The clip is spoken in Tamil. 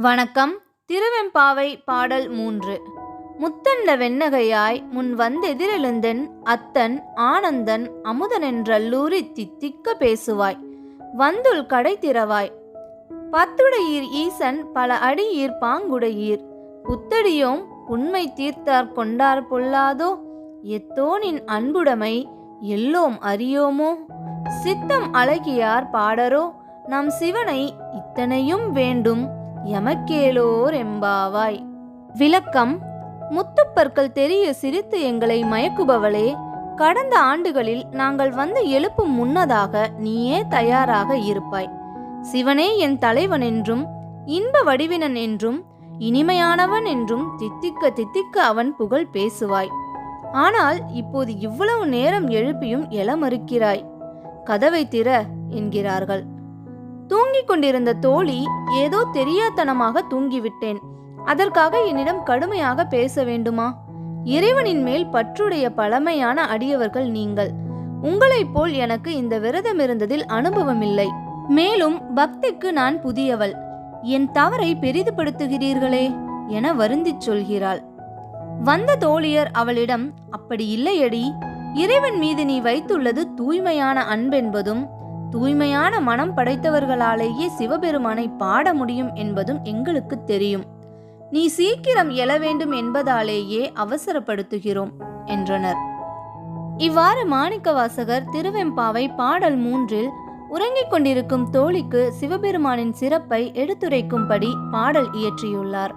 வணக்கம். திருவெம்பாவை பாடல் மூன்று. முத்தண்ட வெண்ணகையாய் முன் வந்தெதிரெழுந்தென் அத்தன் ஆனந்தன் அமுதனென்றல்லூரி தித்திக்க பேசுவாய். வந்துள் கடை திறவாய். பத்துடையீர் ஈசன் பல அடியீர் பாங்குடையீர். புத்தடியோம் உண்மை தீர்த்தார் கொண்டார் பொல்லாதோ? எத்தோனின் அன்புடைமை எல்லோம் அறியோமோ? சித்தம் அழகியார் பாடரோ? நம் சிவனை இத்தனையும் வேண்டும். எமக்கேலோர் எம்பாவாய் விளக்கம் முத்துப்பற்கள் தெரிய சிரித்து எங்களை மயக்குபவளே கடந்த ஆண்டுகளில் நாங்கள் வந்து எழுப்பும் முன்னதாக நீயே தயாராக இருப்பாய். சிவனே என் தலைவன் என்றும் இன்ப வடிவினன் என்றும் இனிமையானவன் என்றும் தித்திக்க தித்திக்க அவன் புகழ் பேசுவாய். ஆனால் இப்போது இவ்வளவு நேரம் எழுப்பியும் எழ மறுக்கிறாய். கதவை திற என்கிறார்கள். தூங்கிக் கொண்டிருந்த தோழி ஏதோ தெரியாத்தனமாக தூங்கிவிட்டேன். அதற்காக என்னிடம் கடுமையாக பேச வேண்டுமா? இறைவனின் மேல் பற்றுடைய பழமையான அடியவர்கள் நீங்கள். உங்களைப் போல் எனக்கு இந்த விரதம் இருந்ததில் அனுபவமில்லை. மேலும் பக்திக்கு நான் புதியவள். என் தவறை பெரிதுபடுத்துகிறீர்களே என வருந்திச் சொல்கிறாள். வந்த தோழியர் அவளிடம் அப்படி இல்லையடி. இறைவன் மீது நீ வைத்துள்ளது தூய்மையான அன்பென்பதும் தூய்மையான மனம் படைத்தவர்களாலேயே சிவபெருமானை பாட முடியும் என்பதும் எங்களுக்கு தெரியும். நீ சீக்கிரம் எழ வேண்டும் என்பதாலேயே அவசரப்படுத்துகிறோம் என்றனர். இவ்வாறு மாணிக்கவாசகர் திருவெம்பாவை பாடல் மூன்றில் உறங்கிக் கொண்டிருக்கும் தோழிக்கு சிவபெருமானின் சிறப்பை எடுத்துரைக்கும்படி பாடல் இயற்றியுள்ளார்.